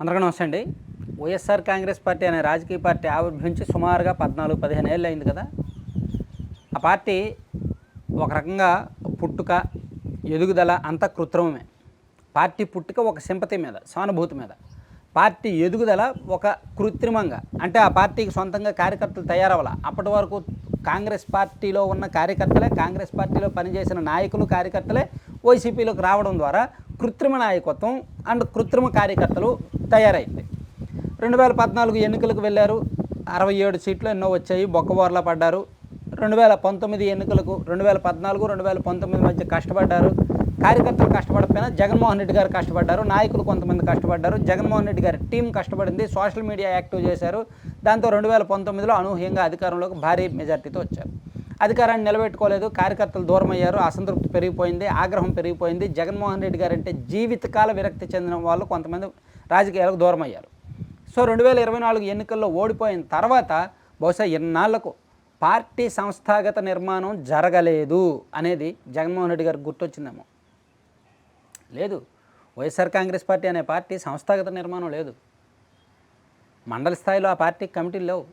అందరికీ నమస్తే అండి. వైఎస్ఆర్ కాంగ్రెస్ పార్టీ అనే రాజకీయ పార్టీ ఆవిర్భవించి సుమారుగా పద్నాలుగు పదిహేను ఏళ్ళు అయింది కదా. ఆ పార్టీ ఒక రకంగా పుట్టుక ఎదుగుదల అంతా కృత్రిమమే. పార్టీ పుట్టుక ఒక సింపతి మీద సానుభూతి మీద. పార్టీ ఎదుగుదల ఒక కృత్రిమంగా. అంటే ఆ పార్టీకి సొంతంగా కార్యకర్తలు తయారవ్వాల. అప్పటి వరకు కాంగ్రెస్ పార్టీలో ఉన్న కార్యకర్తలే కాంగ్రెస్ పార్టీలో పనిచేసిన నాయకులు కార్యకర్తలే వైసీపీలోకి రావడం ద్వారా కృత్రిమ నాయకత్వం అండ్ కృత్రిమ కార్యకర్తలు తయారైంది. రెండు వేల పద్నాలుగు ఎన్నికలకు వెళ్ళారు. అరవై ఏడు సీట్లు ఎన్నో వచ్చాయి. బొక్కబోర్లా పడ్డారు. రెండు వేల పంతొమ్మిది ఎన్నికలకు రెండు వేల పద్నాలుగు రెండు వేల పంతొమ్మిది మధ్య కష్టపడ్డారు. కార్యకర్తలు కష్టపడకపోయినా జగన్మోహన్ రెడ్డి గారు కష్టపడ్డారు. నాయకులు కొంతమంది కష్టపడ్డారు. జగన్మోహన్ రెడ్డి గారి టీం కష్టపడింది. సోషల్ మీడియా యాక్టివ్ చేశారు. దాంతో రెండు వేల పంతొమ్మిదిలో అనూహ్యంగా అధికారంలోకి భారీ మెజార్టీతో వచ్చారు. అధికారాన్ని నిలబెట్టుకోలేదు కార్యకర్తలు దూరం అయ్యారు అసంతృప్తి పెరిగిపోయింది ఆగ్రహం పెరిగిపోయింది. జగన్మోహన్ రెడ్డి గారు అంటే జీవితకాల విరక్తి చెందిన వాళ్ళు కొంతమంది రాజకీయాలకు దూరం అయ్యారు సో రెండు వేల ఇరవై నాలుగు ఎన్నికల్లో ఓడిపోయిన తర్వాత బహుశా ఎన్నాళ్ళకు పార్టీ సంస్థాగత నిర్మాణం జరగలేదు అనేది జగన్మోహన్ రెడ్డి గారికి గుర్తొచ్చిందేమో. లేదు వైఎస్ఆర్ కాంగ్రెస్ పార్టీ అనే పార్టీ సంస్థాగత నిర్మాణం లేదు. మండల స్థాయిలో ఆ పార్టీ కమిటీలు లేవు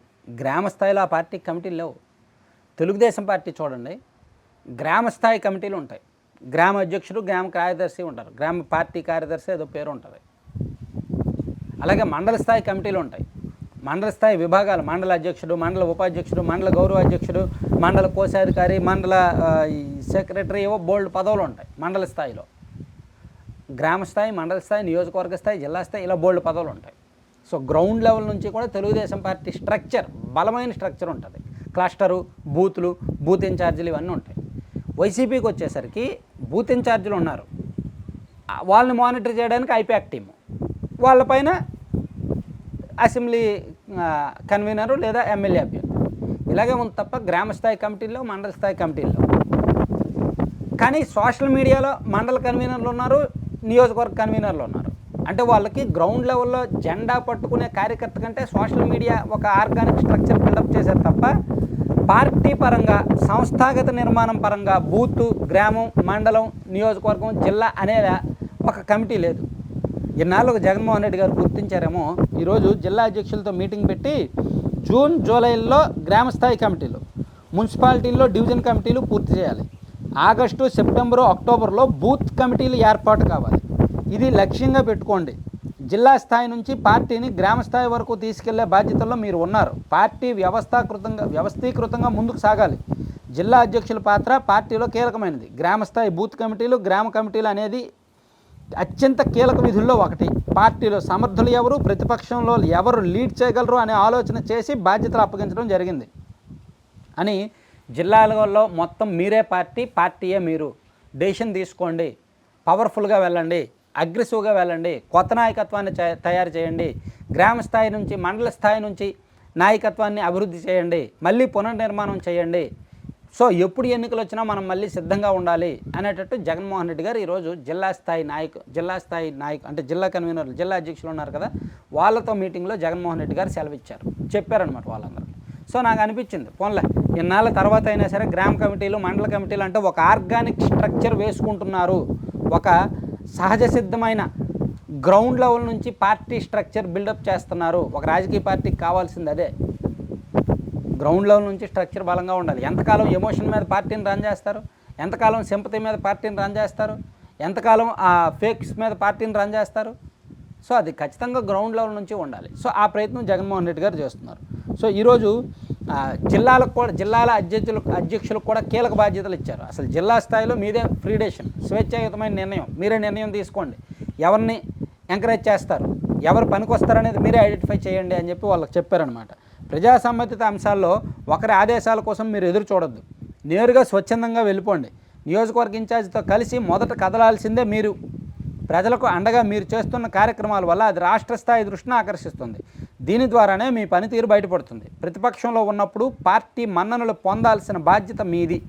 గ్రామ స్థాయిలో ఆ పార్టీ కమిటీలు లేవు. తెలుగుదేశం పార్టీ చూడండి గ్రామ స్థాయి కమిటీలు ఉంటాయి. గ్రామ అధ్యక్షుడు గ్రామ కార్యదర్శి ఉంటారు. గ్రామ పార్టీ కార్యదర్శి ఏదో పేరు ఉంటుంది. అలాగే మండల స్థాయి కమిటీలు ఉంటాయి. మండల స్థాయి విభాగాలు మండల అధ్యక్షుడు మండల ఉపాధ్యక్షుడు మండల గౌరవ అధ్యక్షుడు మండల కోశాధికారి మండల సెక్రటరీ ఏవో బోల్డ్ పదవులు ఉంటాయి మండల స్థాయిలో. గ్రామ స్థాయి మండల స్థాయి నియోజకవర్గ స్థాయి జిల్లా స్థాయి ఇలా బోల్డ్ పదవులు ఉంటాయి. సో గ్రౌండ్ లెవెల్ నుంచి కూడా తెలుగుదేశం పార్టీ స్ట్రక్చర్ బలమైన స్ట్రక్చర్ ఉంటుంది. క్లస్టరు బూతులు బూత్ ఇన్ఛార్జీలు ఇవన్నీ ఉంటాయి. వైసీపీకి వచ్చేసరికి బూత్ ఇన్ఛార్జీలు ఉన్నారు. వాళ్ళని మానిటర్ చేయడానికి ఐపాక్ టీము. వాళ్ళపైన అసెంబ్లీ కన్వీనరు లేదా ఎమ్మెల్యే అభ్యర్థి. ఇలాగే ఉంది తప్ప గ్రామ స్థాయి కమిటీల్లో మండల స్థాయి కమిటీల్లో. కానీ సోషల్ మీడియాలో మండల కన్వీనర్లు ఉన్నారు నియోజకవర్గ కన్వీనర్లు ఉన్నారు. అంటే వాళ్ళకి గ్రౌండ్ లెవెల్లో జెండా పట్టుకునే కార్యకర్త కంటే సోషల్ మీడియా ఒక ఆర్గానిక్ స్ట్రక్చర్ బిల్డప్ చేశారు తప్ప పార్టీ పరంగా సంస్థాగత నిర్మాణం పరంగా బూత్ గ్రామం మండలం నియోజకవర్గం జిల్లా అనేది ఒక కమిటీ లేదు. ఇన్నాళ్ళకు జగన్మోహన్ రెడ్డి గారు గుర్తించారేమో ఈరోజు జిల్లా అధ్యక్షులతో మీటింగ్ పెట్టి జూన్ జూలైలో గ్రామ స్థాయి కమిటీలు మున్సిపాలిటీల్లో డివిజన్ కమిటీలు పూర్తి చేయాలి. ఆగస్టు సెప్టెంబరు అక్టోబర్లో బూత్ కమిటీలు ఏర్పాటు కావాలి. ఇది లక్ష్యంగా పెట్టుకోండి. జిల్లా స్థాయి నుంచి పార్టీని గ్రామ స్థాయి వరకు తీసుకెళ్ళే బాధ్యతల్లో మీరు ఉన్నారు. పార్టీ వ్యవస్థాకృతంగా వ్యవస్థీకృతంగా ముందుకు సాగాలి. జిల్లా అధ్యక్షుల పాత్ర పార్టీలో కీలకమైనది. గ్రామ స్థాయి బూత్ కమిటీలు గ్రామ కమిటీలు అనేది అత్యంత కీలక విధుల్లో ఒకటి. పార్టీలో సమర్థులు ఎవరు ప్రతిపక్షంలో ఎవరు లీడ్ చేయగలరు అనే ఆలోచన చేసి బాధ్యతలు అప్పగించడం జరిగింది. అని జిల్లాలలో మొత్తం మీరే పార్టీ పార్టీయే మీరు. డెసిషన్ తీసుకోండి. పవర్ఫుల్గా వెళ్ళండి. అగ్రెసివ్గా వెళ్ళండి కొత్త నాయకత్వాన్ని తయారు చేయండి గ్రామ స్థాయి నుంచి మండల స్థాయి నుంచి నాయకత్వాన్ని అభివృద్ధి చేయండి మళ్ళీ పునర్నిర్మాణం చేయండి. సో ఎప్పుడు ఎన్నికలు వచ్చినా మనం మళ్ళీ సిద్ధంగా ఉండాలి అనేటట్టు జగన్మోహన్ రెడ్డి గారు ఈరోజు జిల్లా స్థాయి నాయకు జిల్లా స్థాయి నాయకు అంటే జిల్లా కన్వీనర్లు జిల్లా అధ్యక్షులు ఉన్నారు కదా వాళ్ళతో మీటింగ్లో జగన్మోహన్ రెడ్డి గారు సెలవిచ్చారు. చెప్పారనమాట వాళ్ళందరూ. సో నాకు అనిపించింది పోన్లే. ఇన్నాళ్ళ తర్వాత అయినా సరే గ్రామ కమిటీలు మండల కమిటీలు అంటే ఒక ఆర్గానిక్ స్ట్రక్చర్ వేసుకుంటున్నారు. ఒక సహజ సిద్ధమైన గ్రౌండ్ లెవెల్ నుంచి పార్టీ స్ట్రక్చర్ బిల్డప్ చేస్తున్నారు. ఒక రాజకీయ పార్టీకి కావాల్సింది అదే. గ్రౌండ్ లెవెల్ నుంచి స్ట్రక్చర్ బలంగా ఉండాలి. ఎంతకాలం ఎమోషన్ మీద పార్టీని రన్ చేస్తారు? ఎంతకాలం సింపతి మీద పార్టీని రన్ చేస్తారు? ఎంతకాలం ఆ ఫేక్స్ మీద పార్టీని రన్ చేస్తారు? సో అది ఖచ్చితంగా గ్రౌండ్ లెవెల్ నుంచి ఉండాలి. సో ఆ ప్రయత్నం జగన్మోహన్ రెడ్డి గారు చేస్తున్నారు. సో ఈరోజు జిల్లాలకు కూడా జిల్లాల అధ్యక్షులకు అధ్యక్షులకు కూడా కీలక బాధ్యతలు ఇచ్చారు. అసలు జిల్లా స్థాయిలో మీదే ఫ్రీడేషన్ స్వేచ్ఛాయుతమైన నిర్ణయం మీరే నిర్ణయం తీసుకోండి. ఎవరిని ఎంకరేజ్ చేస్తారు? ఎవరు పనికొస్తారనేది మీరే ఐడెంటిఫై చేయండి అని చెప్పి వాళ్ళకి చెప్పారనమాట ప్రజా సంబంధిత అంశాల్లో ఒకరి ఆదేశాల కోసం మీరు ఎదురు చూడొద్దు. నేరుగా స్వచ్ఛందంగా వెళ్ళిపోండి. నియోజకవర్గ ఇన్ఛార్జితో కలిసి మొదట కదలాల్సిందే మీరు. ప్రజలకు అండగా మీరు చేస్తున్న కార్యక్రమాల వల్ల అది రాష్ట్ర స్థాయి దృష్టిని ఆకర్షిస్తుంది. దీని ద్వారానే మీ పనితీరు బయటపడుతుంది. ప్రతిపక్షంలో ఉన్నప్పుడు పార్టీ మన్ననలు పొందాల్సిన బాధ్యత మీది.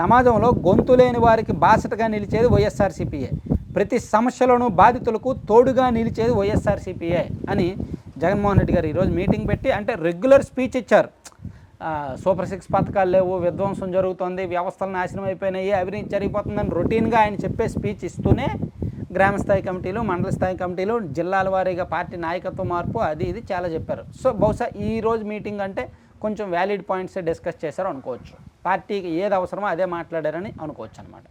సమాజంలో గొంతు లేని వారికి బాసటగా నిలిచేది వైఎస్ఆర్సీపీఏ ప్రతి సమస్యలోనూ బాధితులకు తోడుగా నిలిచేది వైఎస్ఆర్సీపీఏ అని జగన్మోహన్ రెడ్డి గారు ఈరోజు మీటింగ్ పెట్టి అంటే రెగ్యులర్ స్పీచ్ ఇచ్చారు. సూపర్ సిక్స్ పథకాలు లేవు విధ్వంసం జరుగుతోంది వ్యవస్థలు నాశనం అయిపోయినాయి అవినీతి జరిగిపోతుందని రొటీన్గా ఆయన చెప్పే స్పీచ్ ఇస్తూనే గ్రామ స్థాయి కమిటీలు మండల స్థాయి కమిటీలు జిల్లాల వారీగా పార్టీ నాయకత్వ మార్పు అది ఇది చాలా చెప్పారు. సో బహుశా ఈ రోజు మీటింగ్ అంటే కొంచెం వ్యాలిడ్ పాయింట్స్ డిస్కస్ చేశారు అనుకోవచ్చు. పార్టీకి ఏది అవసరమో అదే మాట్లాడారని అనుకోవచ్చు అనమాట